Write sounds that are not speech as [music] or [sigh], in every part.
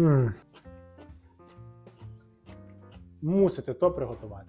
М. Мусите то приготувати.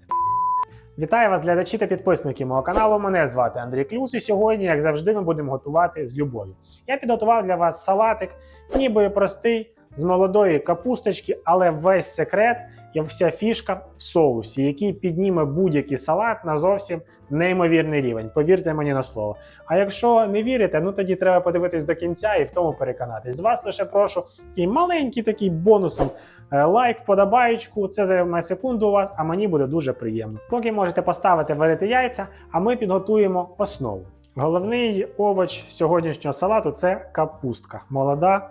Вітаю вас, глядачі та підписники мого каналу. Мене звати Андрій Клюс, і сьогодні, як завжди, ми будемо готувати з любов'ю. Я підготував для вас салатик, ніби простий, з молодої капусточки, але весь секрет і вся фішка в соусі, який підніме будь-який салат на зовсім неймовірний рівень. Повірте мені на слово. А якщо не вірите, ну тоді треба подивитись до кінця і в тому переконатись. З вас лише прошу такий маленький такий бонусом е, лайк, вподобаєчку. Це займе секунду у вас, а мені буде дуже приємно. Поки можете поставити варити яйця, а ми підготуємо основу. Головний овоч сьогоднішнього салату це капустка. Молода,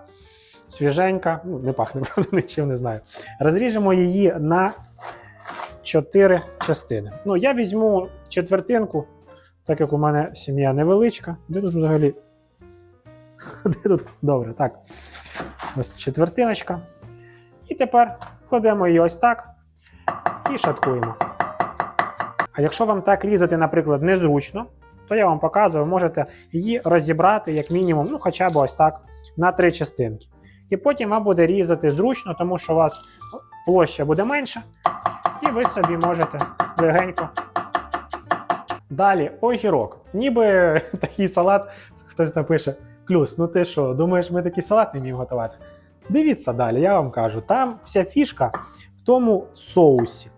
свіженька, ну не пахне, [laughs] правда, нічим не знаю. Розріжемо її на 4 частини. Ну, я візьму четвертинку, так як у мене сім'я невеличка. Де тут взагалі? [laughs] Де тут? Добре, так. Ось четвертиночка. І тепер кладемо її ось так і шаткуємо. А якщо вам так різати, наприклад, незручно, то я вам показую, можете її розібрати, як мінімум, ну хоча б ось так, на три частинки. І потім вам буде різати зручно, тому що у вас площа буде менша, і ви собі можете легенько. Далі огірок. Ніби [laughs] такий салат, хтось напише: Клюс, ну ти що, думаєш, ми такий салат не вміємо готувати? Дивіться далі, я вам кажу, там вся фішка в тому соусі.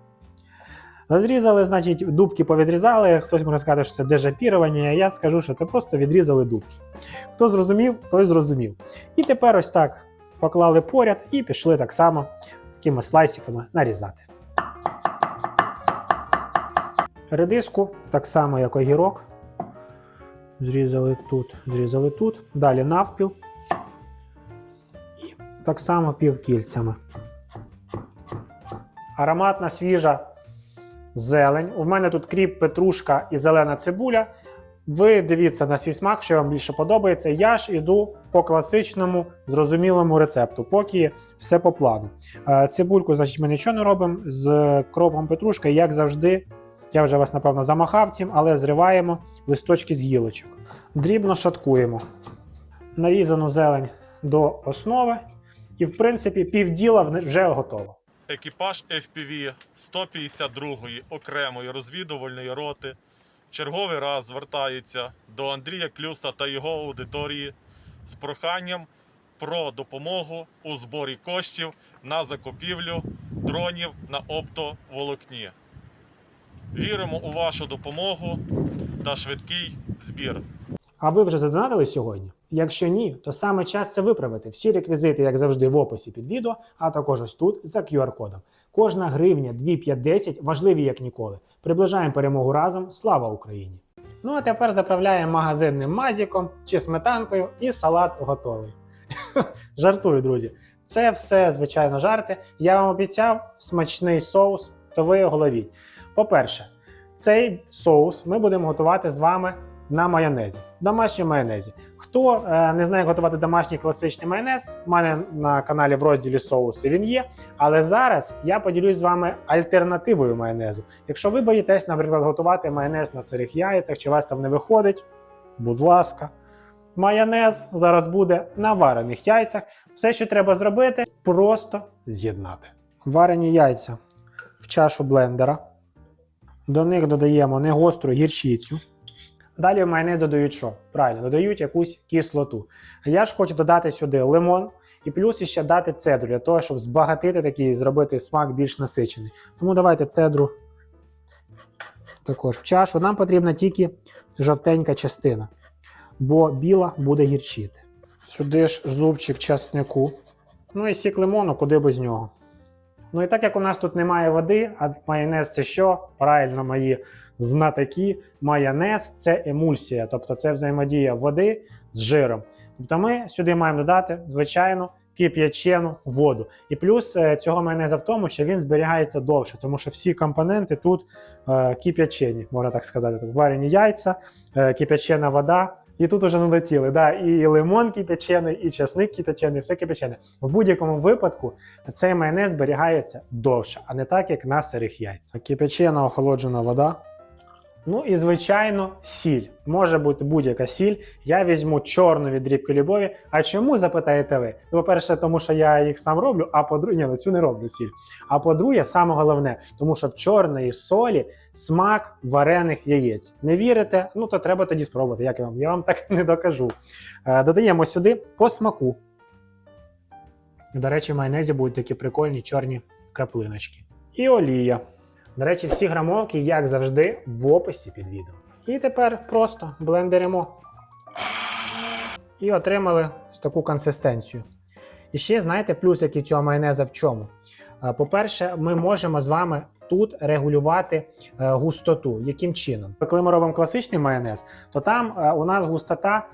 Розрізали, значить, дубки повідрізали. Хтось може сказати, що це дежапірування. Я скажу, що це просто відрізали дубки. Хто зрозумів, той зрозумів. І тепер ось так поклали поряд і пішли так само такими слайсиками нарізати. Редиску, так само, як огірок. Зрізали тут, зрізали тут. Далі навпіл. І так само півкільцями. Ароматна свіжа зелень. У мене тут кріп, петрушка і зелена цибуля. Ви дивіться на свій смак, що вам більше подобається. Я ж іду по класичному зрозумілому рецепту, поки все по плану. Е, Цибульку, значить, ми нічого не робимо. З кропом петрушка, як завжди, я вже вас, напевно, замахав цим, але зриваємо листочки з гілочок. Дрібно шаткуємо. Нарізану зелень до основи. І, в принципі, півділа вже готово. Екіпаж FPV 152-ї окремої розвідувальної роти черговий раз звертається до Андрія Клюса та його аудиторії з проханням про допомогу у зборі коштів на закупівлю дронів на оптоволокні. Віримо у вашу допомогу та швидкий збір. А ви вже задонатили сьогодні? Якщо ні, то саме час це виправити. Всі реквізити, як завжди, в описі під відео, а також ось тут за QR-кодом. Кожна гривня 2, 5, 10 важливі як ніколи. Приближаємо перемогу разом. Слава Україні! Ну а тепер заправляємо магазинним мазіком чи сметанкою, і салат готовий. [laughs] Жартую, друзі. Це все, звичайно, жарти. Я вам обіцяв смачний соус, то ви його ловіть. По-перше, цей соус ми будемо готувати з вами на майонезі, домашньому майонезі. Хто е, не знає як готувати домашній класичний майонез, у мене на каналі в розділі соуси він є. Але зараз я поділюсь з вами альтернативою майонезу. Якщо ви боїтесь, наприклад, готувати майонез на сирих яйцях, чи вас там не виходить, будь ласка. Майонез зараз буде на варених яйцях. Все, що треба зробити, просто з'єднати. Варені яйця в чашу блендера. До них додаємо негостру гірчицю. Далі в майонез додають що? Правильно, додають якусь кислоту. А я ж хочу додати сюди лимон і плюс ще дати цедру для того, щоб збагатити такий, зробити смак більш насичений. Тому давайте цедру також в чашу. Нам потрібна тільки жовтенька частина, бо біла буде гірчити. Сюди ж зубчик часнику. Ну і сік лимону, куди без нього. Ну і так як у нас тут немає води, а майонез це що? Правильно, мої знатоки. Майонез це емульсія, тобто це взаємодія води з жиром. Тобто ми сюди маємо додати, звичайно, кип'ячену воду. І плюс е, цього майонеза в тому, що він зберігається довше, тому що всі компоненти тут е, кип'ячені, можна так сказати. Тобто варені яйця, е, кип'ячена вода. І тут уже налетіли. Да, і лимон кип'ячений, і часник кип'ячений, все кип'ячене. В будь-якому випадку цей майонез зберігається довше, а не так, як на сирих яйцях. Кип'ячена охолоджена вода. Ну і звичайно, сіль. Може бути будь-яка сіль. Я візьму чорну від дрібки любові. А чому запитаєте ви? Ну, По-перше, тому що я їх сам роблю, а по-друге, ні, ну цю не роблю сіль. А по-друге, саме головне, тому що в чорної солі смак варених яєць. Не вірите? Ну то треба тоді спробувати. Як я вам? Я вам так [laughs] не докажу. Е, додаємо сюди по смаку. До речі, в майонезі будуть такі прикольні чорні краплиночки. І олія. До речі, всі грамовки, як завжди, в описі під відео. І тепер просто блендеримо. І отримали таку консистенцію. І ще, знаєте, плюс який цього майонеза в чому? Е, По-перше, ми можемо з вами тут регулювати е, густоту. Яким чином? Коли ми робимо класичний майонез, то там е, у нас густота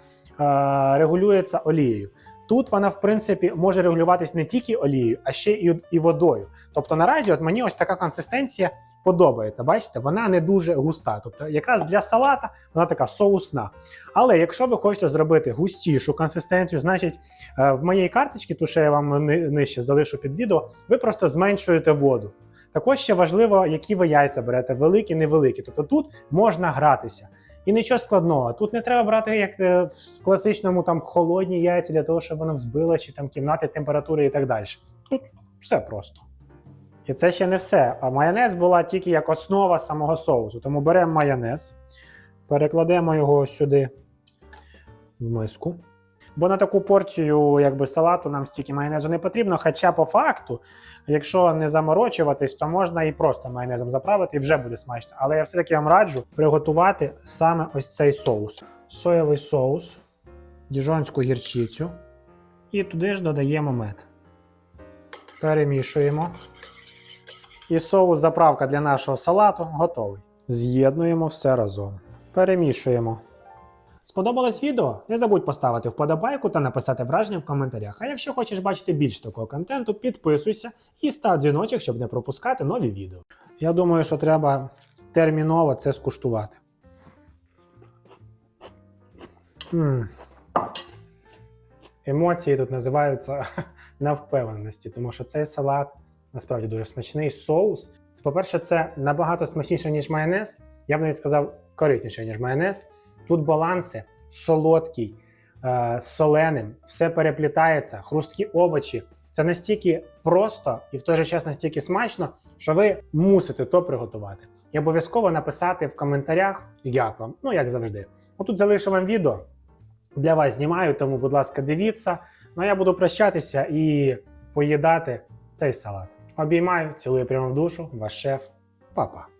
регулюється олією. Тут вона, в принципі, може регулюватись не тільки олією, а ще і, і водою. Тобто наразі, от мені ось така консистенція подобається. Бачите, вона не дуже густа. Тобто, якраз для салата вона така соусна. Але якщо ви хочете зробити густішу консистенцію, значить е, в моїй карточці, ту що я вам ни- нижче залишу під відео, ви просто зменшуєте воду. Також ще важливо, які ви яйця берете, великі, невеликі. Тобто тут можна гратися. І нічого складного. Тут не треба брати як е, в класичному там холодні яйця для того, щоб воно взбило, чи там кімнати температури і так далі. Тут все просто. І це ще не все. А майонез була тільки як основа самого соусу. Тому беремо майонез, перекладемо його сюди в миску. Бо на таку порцію якби, салату нам стільки майонезу не потрібно. Хоча по факту, якщо не заморочуватись, то можна і просто майонезом заправити, і вже буде смачно. Але я все-таки вам раджу приготувати саме ось цей соус: соєвий соус, діжонську гірчицю. І туди ж додаємо мед. Перемішуємо. І соус заправка для нашого салату готовий. З'єднуємо все разом. Перемішуємо. Сподобалось відео? Не забудь поставити вподобайку та написати враження в коментарях. А якщо хочеш бачити більш такого контенту, підписуйся і став дзвіночок, щоб не пропускати нові відео. Я думаю, що треба терміново це скуштувати. м Емоції тут називаються [laughs] на тому що цей салат насправді дуже смачний. Соус. Це, По-перше, це набагато смачніше, ніж майонез. Я б навіть сказав, корисніше, ніж майонез. Тут баланси солодкий, е, з соленим, все переплітається, хрусткі овочі. Це настільки просто і в той же час настільки смачно, що ви мусите то приготувати. І обов'язково написати в коментарях, як вам, ну як завжди. Отут залишу вам відео. Для вас знімаю, тому, будь ласка, дивіться. Ну а я буду прощатися і поїдати цей салат. Обіймаю, цілую прямо в душу, ваш шеф, Па-па.